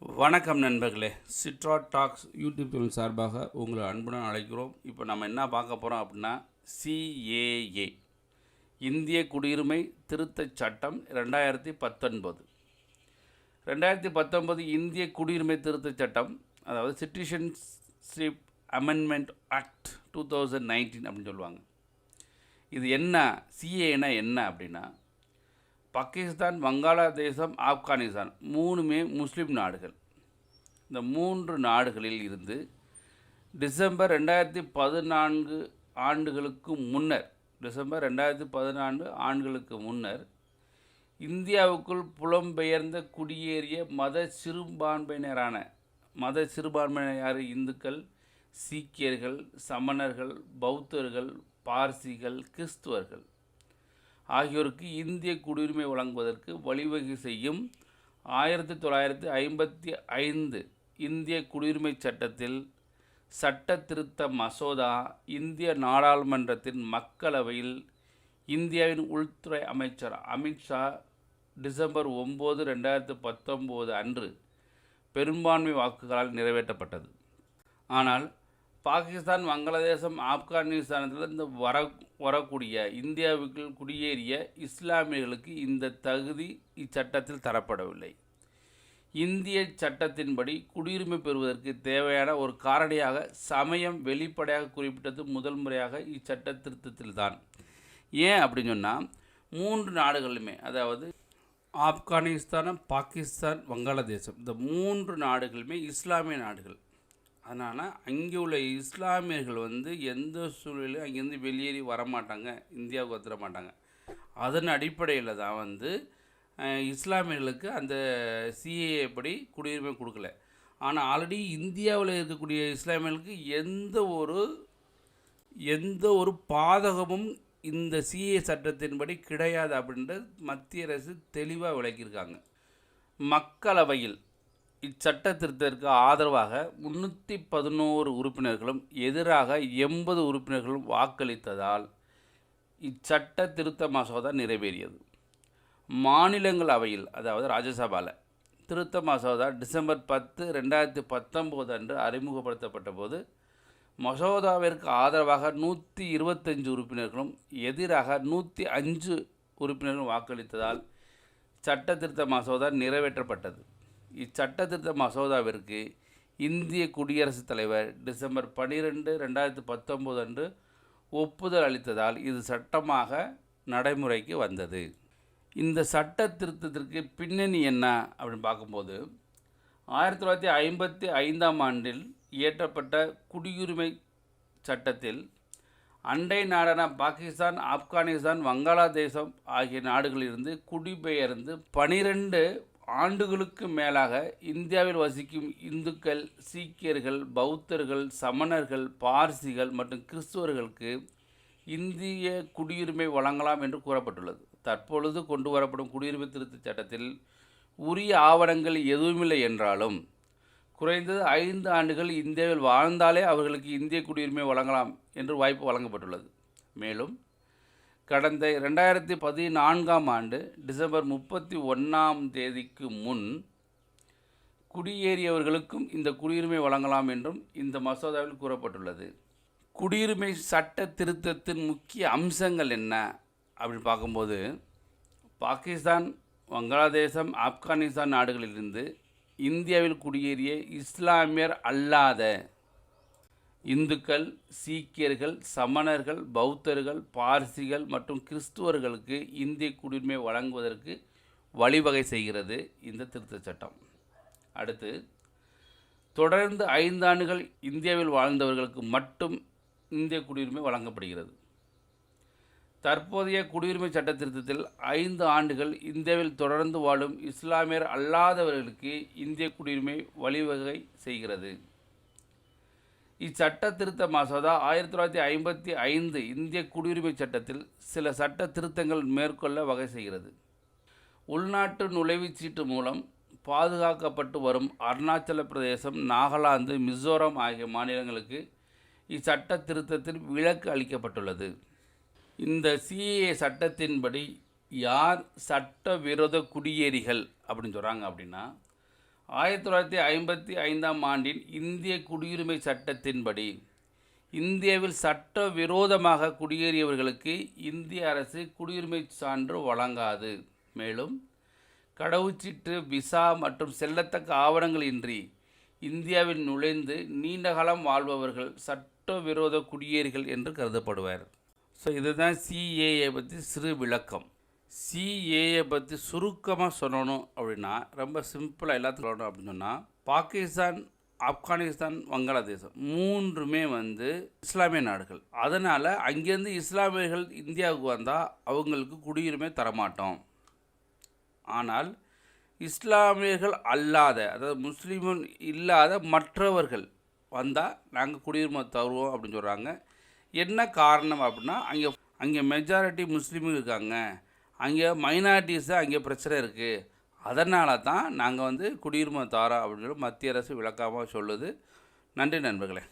வணக்கம் நண்பர்களே. சிட்ரா tax YouTube channel சார்பாக உங்களை அன்புடன் அழைக்கிறோம். இப்போ நம்ம என்ன பார்க்க போகிறோம் அப்படின்னா சிஏஏ இந்திய குடியுரிமை திருத்தச் சட்டம் ரெண்டாயிரத்தி பத்தொன்பது. ரெண்டாயிரத்தி பத்தொன்பது இந்திய குடியுரிமை திருத்தச் சட்டம் அதாவது citizenship amendment act two thousand nineteen அப்படின்னு சொல்லுவாங்க. இது என்ன சிஏனா என்ன அப்படின்னா பாகிஸ்தான் வங்காளதேசம் ஆப்கானிஸ்தான் மூணுமே முஸ்லீம் நாடுகள். இந்த மூன்று நாடுகளில் இருந்து டிசம்பர் ரெண்டாயிரத்தி பதினான்கு ஆண்டுகளுக்கு முன்னர் டிசம்பர் ரெண்டாயிரத்தி பதினான்கு ஆண்டுகளுக்கு முன்னர் இந்தியாவுக்குள் புலம்பெயர்ந்த குடியேறிய மத சிறுபான்மையினரான மத சிறுபான்மையினர் இந்துக்கள் சீக்கியர்கள் சமணர்கள் பௌத்தர்கள் பார்சிகள் கிறிஸ்துவர்கள் ஆகியோருக்கு இந்திய குடியுரிமை வழங்குவதற்கு வழிவகை செய்யும் ஆயிரத்தி தொள்ளாயிரத்தி ஐம்பத்தி ஐந்து இந்திய குடியுரிமை சட்டத்தில் சட்ட திருத்த மசோதா இந்திய நாடாளுமன்றத்தின் மக்களவையில் இந்தியாவின் உள்துறை அமைச்சர் அமித்ஷா டிசம்பர் ஒம்பது ரெண்டாயிரத்து பத்தொம்போது அன்று பெரும்பான்மை வாக்குகளால் நிறைவேற்றப்பட்டது. ஆனால் பாகிஸ்தான் வங்களாதேசம் ஆப்கானிஸ்தானத்திலிருந்து வர வரக்கூடிய இந்தியாவுக்கு குடியேறிய இஸ்லாமியர்களுக்கு இந்த தகுதி இச்சட்டத்தில் தரப்படவில்லை. இந்திய சட்டத்தின்படி குடியுரிமை பெறுவதற்கு தேவையான ஒரு காரணியாக சமயம் வெளிப்படையாக குறிப்பிட்டது முதல் முறையாக இச்சட்ட திருத்தத்தில்தான் ஏன் அப்படின்னு சொன்னால் மூன்று நாடுகளுமே அதாவது ஆப்கானிஸ்தான் பாகிஸ்தான் வங்காளதேசம் இந்த மூன்று நாடுகளுமே இஸ்லாமிய நாடுகள் அதனால் அங்கே உள்ள இஸ்லாமியர்கள் வந்து எந்த சூழ்நிலையும் அங்கேருந்து வெளியேறி வரமாட்டாங்க இந்தியாவுக்கு வந்துட மாட்டாங்க. அதன் அடிப்படையில் தான் வந்து இஸ்லாமியர்களுக்கு அந்த சிஏஏ படி குடியுரிமை கொடுக்கல. ஆனால் ஆல்ரெடி இந்தியாவில் இருக்கக்கூடிய இஸ்லாமியர்களுக்கு எந்த ஒரு எந்த ஒரு பாதகமும் இந்த சிஏ சட்டத்தின்படி கிடையாது அப்படின்ட்டு மத்திய அரசு தெளிவாக விளக்கியிருக்காங்க. மக்களவையில் இச்சட்ட திருத்தத்திற்கு ஆதரவாக முன்னூற்றி பதினோரு உறுப்பினர்களும் எதிராக எண்பது உறுப்பினர்களும் வாக்களித்ததால் இச்சட்ட திருத்த மசோதா நிறைவேறியது. மாநிலங்களவையில் அதாவது ராஜ்யசபாவில் திருத்த மசோதா டிசம்பர் பத்து ரெண்டாயிரத்தி பத்தொம்போது அன்று அறிமுகப்படுத்தப்பட்ட போது மசோதாவிற்கு ஆதரவாக நூற்றி இருபத்தஞ்சு உறுப்பினர்களும் எதிராக நூற்றி அஞ்சு உறுப்பினர்களும் வாக்களித்ததால் சட்ட திருத்த மசோதா நிறைவேற்றப்பட்டது. இச்சட்டத்திருத்த மசோதாவிற்கு இந்திய குடியரசுத் தலைவர் டிசம்பர் பன்னிரெண்டு ரெண்டாயிரத்து பத்தொம்போது அன்று ஒப்புதல் அளித்ததால் இது சட்டமாக நடைமுறைக்கு வந்தது. இந்த சட்ட திருத்தத்திற்கு பின்னணி என்ன அப்படின்னு பார்க்கும்போது ஆயிரத்தி தொள்ளாயிரத்தி ஐம்பத்தி ஐந்தாம் ஆண்டில் இயற்றப்பட்ட குடியுரிமை சட்டத்தில் அண்டை நாடான பாகிஸ்தான் ஆப்கானிஸ்தான் வங்காளதேசம் ஆகிய நாடுகளிலிருந்து குடிபெயர்ந்து பனிரெண்டு ஆண்டுகளுக்கு மேலாக இந்தியாவில் வசிக்கும் இந்துக்கள் சீக்கியர்கள் பௌத்தர்கள் சமணர்கள் பார்சிகள் மற்றும் கிறிஸ்துவர்களுக்கு இந்திய குடியுரிமை வழங்கலாம் என்று கூறப்பட்டுள்ளது. தற்பொழுது கொண்டு வரப்படும் குடியுரிமை திருத்தச் சட்டத்தில் உரிய ஆவணங்கள் எதுவுமில்லை என்றாலும் குறைந்தது ஐந்து ஆண்டுகள் இந்தியாவில் வாழ்ந்தாலே அவர்களுக்கு இந்திய குடியுரிமை வழங்கலாம் என்று வாய்ப்பு வழங்கப்பட்டுள்ளது. மேலும் கடந்த ரெண்டாயிரத்தி பதினான்காம் ஆண்டு டிசம்பர் முப்பத்தி ஒன்றாம் தேதிக்கு முன் குடியேறியவர்களுக்கும் இந்த குடியுரிமை வழங்கலாம் என்றும் இந்த மசோதாவில் கூறப்பட்டுள்ளது. குடியுரிமை சட்ட திருத்தத்தின் முக்கிய அம்சங்கள் என்ன அப்படின்னு பார்க்கும்போது பாகிஸ்தான் வங்காளதேசம் ஆப்கானிஸ்தான் நாடுகளிலிருந்து இந்தியாவில் குடியேறிய இஸ்லாமியர் அல்லாத இந்துக்கள் சீக்கியர்கள் சமணர்கள் பௌத்தர்கள் பார்சிகள் மற்றும் கிறிஸ்துவர்களுக்கு இந்திய குடியுரிமை வழங்குவதற்கு வழிவகை செய்கிறது இந்த திருத்தச் சட்டம். அடுத்து தொடர்ந்து ஐந்து ஆண்டுகள் இந்தியாவில் வாழ்ந்தவர்களுக்கு மட்டும் இந்திய குடியுரிமை வழங்கப்படுகிறது. தற்போதைய குடியுரிமை சட்ட திருத்தத்தில் ஐந்து ஆண்டுகள் இந்தியாவில் தொடர்ந்து வாழும் இஸ்லாமியர் அல்லாதவர்களுக்கு இந்திய குடியுரிமை வழிவகை செய்கிறது. இச்சட்ட திருத்த மசோதா ஆயிரத்தி தொள்ளாயிரத்தி ஐம்பத்தி ஐந்து இந்திய குடியுரிமை சட்டத்தில் சில சட்ட திருத்தங்கள் மேற்கொள்ள வகை செய்கிறது. உள்நாட்டு நுழைவுச் சீட்டு மூலம் பாதுகாக்கப்பட்டு வரும் அருணாச்சல பிரதேசம் நாகாலாந்து மிசோரம் ஆகிய மாநிலங்களுக்கு இச்சட்ட திருத்தத்தில் விலக்கு அளிக்கப்பட்டுள்ளது. இந்த சிஏ சட்டத்தின்படி யார் சட்டவிரோத குடியேறிகள் அப்படின்னு சொல்கிறாங்க அப்படின்னா ஆயிரத்தி தொள்ளாயிரத்தி ஐம்பத்தி ஐந்தாம் ஆண்டின் இந்திய குடியுரிமை சட்டத்தின்படி இந்தியாவில் சட்டவிரோதமாக குடியேறியவர்களுக்கு இந்திய அரசு குடியுரிமை சான்று வழங்காது. மேலும் கடவுச்சீட்டு விசா மற்றும் செல்லத்தக்க ஆவணங்களின்றி இந்தியாவில் நுழைந்து நீண்டகாலம் வாழ்பவர்கள் வாழ்பவர்கள் சட்டவிரோத குடியேறிகள் என்று கருதப்படுவார். ஸோ இதுதான் சிஏஏ பற்றி சிறு விளக்கம். சிஏஏ பற்றி சுருக்கமாக சொல்லணும் அப்படின்னா ரொம்ப சிம்பிளாக எல்லாத்துக்கும் சொல்லணும் அப்படின்னு சொன்னால் பாகிஸ்தான் ஆப்கானிஸ்தான் வங்காளதேசம் மூன்றுமே வந்து இஸ்லாமிய நாடுகள். அதனால் அங்கேருந்து இஸ்லாமியர்கள் இந்தியாவுக்கு வந்தால் அவங்களுக்கு குடியுரிமை தரமாட்டோம். ஆனால் இஸ்லாமியர்கள் அல்லாத அதாவது முஸ்லீம் இல்லாத மற்றவர்கள் வந்தால் நாங்கள் குடியுரிமை தருவோம் அப்படின்னு சொல்கிறாங்க என்ன காரணம் அப்படின்னா அங்கே அங்கே மெஜாரிட்டி முஸ்லீமும் இருக்காங்க. அங்கே மைனாரிட்டிஸ் தான் அங்கே பிரச்சனை இருக்குது அதனால தான் நாங்கள் வந்து குடியுரிமை தாரோம் அப்படின்னு சொல்லி மத்திய அரசு விளக்கமாக சொல்லுது. நன்றி நண்பர்களே.